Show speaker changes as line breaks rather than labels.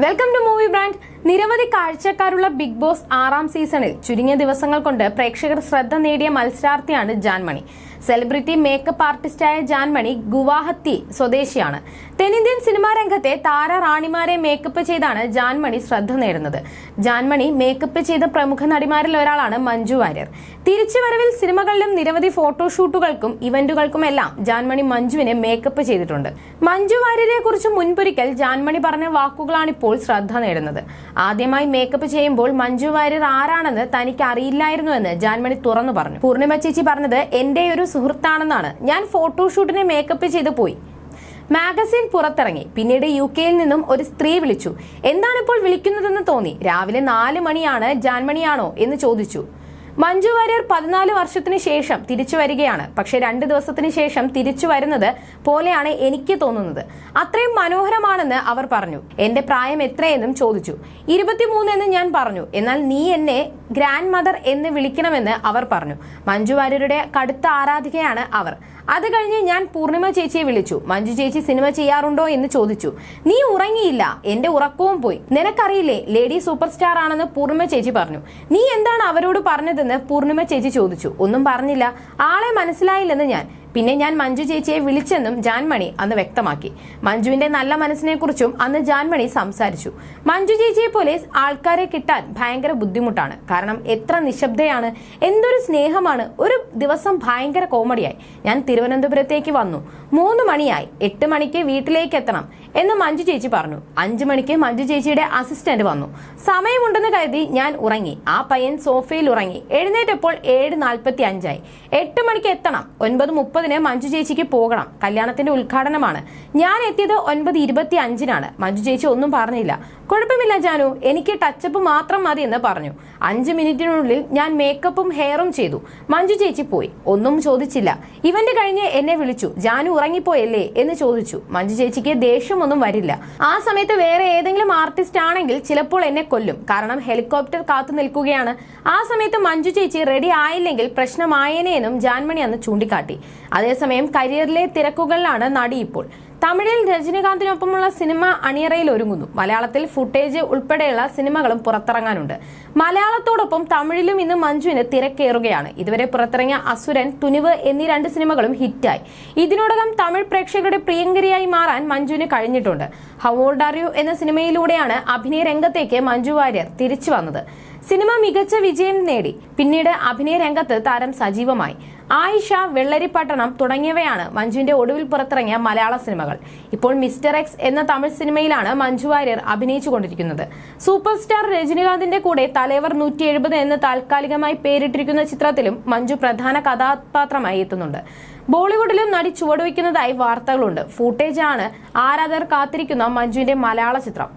Welcome to movie brand നിരവധി കാഴ്ചക്കാരുള്ള big boss ആറാം സീസണിൽ ചുരുങ്ങിയ ദിവസങ്ങൾ കൊണ്ട് പ്രേക്ഷകർ ശ്രദ്ധ നേടിയ മത്സരാർത്ഥിയാണ് ജാൻമണി. സെലിബ്രിറ്റി മേക്കപ്പ് ആർട്ടിസ്റ്റായ ജാൻമണി ഗുവാഹത്തി സ്വദേശിയാണ്. തെന്നിന്ത്യൻ സിനിമാ രംഗത്തെ താര റാണിമാരെ മേക്കപ്പ് ചെയ്താണ് ജാൻമണി ശ്രദ്ധ നേടുന്നത്. ജാൻമണി മേക്കപ്പ് ചെയ്ത പ്രമുഖ നടിമാരിൽ ഒരാളാണ് മഞ്ജു വാര്യർ. തിരിച്ചുവരവിൽ സിനിമകളിലും നിരവധി ഫോട്ടോഷൂട്ടുകൾക്കും ഇവന്റുകൾക്കും എല്ലാം ജാൻമണി മഞ്ജുവിനെ മേക്കപ്പ് ചെയ്തിട്ടുണ്ട്. മഞ്ജു വാര്യരെ കുറിച്ച് മുൻപൊരിക്കൽ ജാൻമണി പറഞ്ഞ വാക്കുകളാണിപ്പോൾ ശ്രദ്ധ നേടുന്നത്. ആദ്യമായി മേക്കപ്പ് ചെയ്യുമ്പോൾ മഞ്ജു വാര്യർ ആരാണെന്ന് തനിക്ക് അറിയില്ലായിരുന്നുവെന്ന് ജാൻമണി തുറന്നു പറഞ്ഞു. പൂർണിമ ചേച്ചി പറഞ്ഞത് എന്റെ ഒരു സുഹൃത്താണെന്നാണ്. ഞാൻ ഫോട്ടോഷൂട്ടിനെ മേക്കപ്പ് ചെയ്ത് പോയി. മാഗസിൻ പുറത്തിറങ്ങി. പിന്നീട് യു കെയിൽ നിന്നും ഒരു സ്ത്രീ വിളിച്ചു. എന്താണിപ്പോൾ വിളിക്കുന്നതെന്ന് തോന്നി? രാവിലെ നാല് മണിയാണ് ജാൻമണിയാണോ എന്ന് ചോദിച്ചു. മഞ്ജു വാര്യർ പതിനാല് വർഷത്തിന് ശേഷം തിരിച്ചു വരികയാണ്. പക്ഷെ രണ്ട് ദിവസത്തിന് ശേഷം തിരിച്ചു വരുന്നത് പോലെയാണ് എനിക്ക് തോന്നുന്നത്. അത്രയും മനോഹരമാണെന്ന് അവർ പറഞ്ഞു. എന്റെ പ്രായം എത്രയെന്നും ചോദിച്ചു. ഇരുപത്തിമൂന്ന് എന്ന് ഞാൻ പറഞ്ഞു. എന്നാൽ നീ എന്നെ ഗ്രാൻഡ് മദർ എന്ന് വിളിക്കണമെന്ന് അവർ പറഞ്ഞു. മഞ്ജു വാര്യരുടെ കടുത്ത ആരാധികയാണ് അവർ. അത് കഴിഞ്ഞ് ഞാൻ പൂർണിമ ചേച്ചിയെ വിളിച്ചു. മഞ്ജു ചേച്ചി സിനിമ ചെയ്യാറുണ്ടോ എന്ന് ചോദിച്ചു. നീ ഉറങ്ങിയില്ല. എന്റെ ഉറക്കവും പോയി. നിനക്കറിയില്ലേ ലേഡി സൂപ്പർ സ്റ്റാർ ആണെന്ന് പൂർണിമ ചേച്ചി പറഞ്ഞു. നീ എന്താണ് അവരോട് പറഞ്ഞതെന്ന് പൂർണിമ ചേച്ചി ചോദിച്ചു. ഒന്നും പറഞ്ഞില്ല. ആളെ മനസ്സിലായില്ലെന്ന് ഞാൻ. പിന്നെ ഞാൻ മഞ്ജു ചേച്ചിയെ വിളിച്ചെന്നും ജാൻമണി അന്ന് വ്യക്തമാക്കി. മഞ്ജുവിന്റെ നല്ല മനസ്സിനെ കുറിച്ചും അന്ന് ജാൻമണി സംസാരിച്ചു. മഞ്ജു ചേച്ചിയെ പോലെ ആൾക്കാരെ കിട്ടാൻ ഭയങ്കര ബുദ്ധിമുട്ടാണ്. കാരണം എത്ര നിശബ്ദയാണ് എന്തൊരു സ്നേഹമാണ്. ഒരു ദിവസം ഭയങ്കര കോമഡിയായി. ഞാൻ തിരുവനന്തപുരത്തേക്ക് വന്നു. മൂന്ന് മണിയായി. എട്ട് മണിക്ക് വീട്ടിലേക്ക് എത്തണം എന്ന് മഞ്ജു ചേച്ചി പറഞ്ഞു. അഞ്ചു മണിക്ക് മഞ്ജു ചേച്ചിയുടെ അസിസ്റ്റന്റ് വന്നു. സമയമുണ്ടെന്ന് കരുതി ഞാൻ ഉറങ്ങി. ആ പയ്യൻ സോഫയിൽ ഉറങ്ങി. എഴുന്നേറ്റപ്പോൾ ഏഴ് നാൽപ്പത്തി അഞ്ചായി എട്ട് മണിക്ക് എത്തണം. ഒൻപത് മുപ്പതിന് മഞ്ജു ചേച്ചിക്ക് പോകണം. കല്യാണത്തിന്റെ ഉദ്ഘാടനമാണ്. ഞാൻ എത്തിയത് ഒൻപത് ഇരുപത്തി അഞ്ചിനാണ് മഞ്ജു ചേച്ചി ഒന്നും പറഞ്ഞില്ല. കുഴപ്പമില്ല ജാനു. എനിക്ക് ടച്ചപ്പ് മാത്രം മതി എന്ന് പറഞ്ഞു. അഞ്ച് മിനിറ്റിനുള്ളിൽ ഞാൻ മേക്കപ്പും ഹെയറും ചെയ്തു. മഞ്ജു ചേച്ചി പോയി. ഒന്നും ചോദിച്ചില്ല. ഇവന്റ് കഴിഞ്ഞ് എന്നെ വിളിച്ചു. ജാനു ഉറങ്ങിപ്പോയല്ലേ എന്ന് ചോദിച്ചു. മഞ്ജു ചേച്ചിക്ക് ദേഷ്യമൊന്നും വരില്ല. ആ സമയത്ത് വേറെ ഏതെങ്കിലും ആർട്ടിസ്റ്റ് ആണെങ്കിൽ ചിലപ്പോൾ എന്നെ കൊല്ലും. കാരണം ഹെലികോപ്റ്റർ കാത്തു നിൽക്കുകയാണ്. ആ സമയത്ത് മഞ്ജു ചേച്ചി റെഡി ആയില്ലെങ്കിൽ പ്രശ്നമായേനെ എന്നും ജാൻമണി അന്ന് ചൂണ്ടിക്കാട്ടി. അതേസമയം കരിയറിലെ തിരക്കുകളിലാണ് നടി ഇപ്പോൾ. തമിഴിൽ രജനീകാന്തിനൊപ്പമുള്ള സിനിമ അണിയറയിൽ ഒരുങ്ങുന്നു. മലയാളത്തിൽ ഫുട്ടേജ് ഉൾപ്പെടെയുള്ള സിനിമകളും പുറത്തിറങ്ങാനുണ്ട്. മലയാളത്തോടൊപ്പം തമിഴിലും ഇന്ന് മഞ്ജുവിന് തിരക്കേറുകയാണ്. ഇതുവരെ പുറത്തിറങ്ങിയ അസുരൻ തുനിവ് എന്നീ രണ്ട് സിനിമകളും ഹിറ്റായി. ഇതിനോടകം തമിഴ് പ്രേക്ഷകരുടെ പ്രിയങ്കരിയായി മാറാൻ മഞ്ജുവിന് കഴിഞ്ഞിട്ടുണ്ട്. ഹൗൾഡ് ആർ യു എന്ന സിനിമയിലൂടെയാണ് അഭിനയ രംഗത്തേക്ക് മഞ്ജു വാര്യർ തിരിച്ചു വന്നത്. സിനിമ മികച്ച വിജയം നേടി. പിന്നീട് അഭിനയ രംഗത്ത് താരം സജീവമായി. ആയിഷ വെള്ളരിപ്പട്ടണം തുടങ്ങിയവയാണ് മഞ്ജുവിന്റെ ഒടുവിൽ പുറത്തിറങ്ങിയ മലയാള സിനിമകൾ. ഇപ്പോൾ മിസ്റ്റർ എക്സ് എന്ന തമിഴ് സിനിമയിലാണ് മഞ്ജു വാര്യർ അഭിനയിച്ചുകൊണ്ടിരിക്കുന്നത്. സൂപ്പർ സ്റ്റാർ രജനീകാന്തിന്റെ കൂടെ തലേവർ നൂറ്റി എഴുപത് എന്ന് താൽക്കാലികമായി പേരിട്ടിരിക്കുന്ന ചിത്രത്തിലും മഞ്ജു പ്രധാന കഥാപാത്രമായി എത്തുന്നുണ്ട്. ബോളിവുഡിലും നടി ചുവടുവയ്ക്കുന്നതായി വാർത്തകളുണ്ട്. ഫൂട്ടേജ് ആണ് ആരാധകർ കാത്തിരിക്കുന്ന മഞ്ജുവിന്റെ മലയാള ചിത്രം.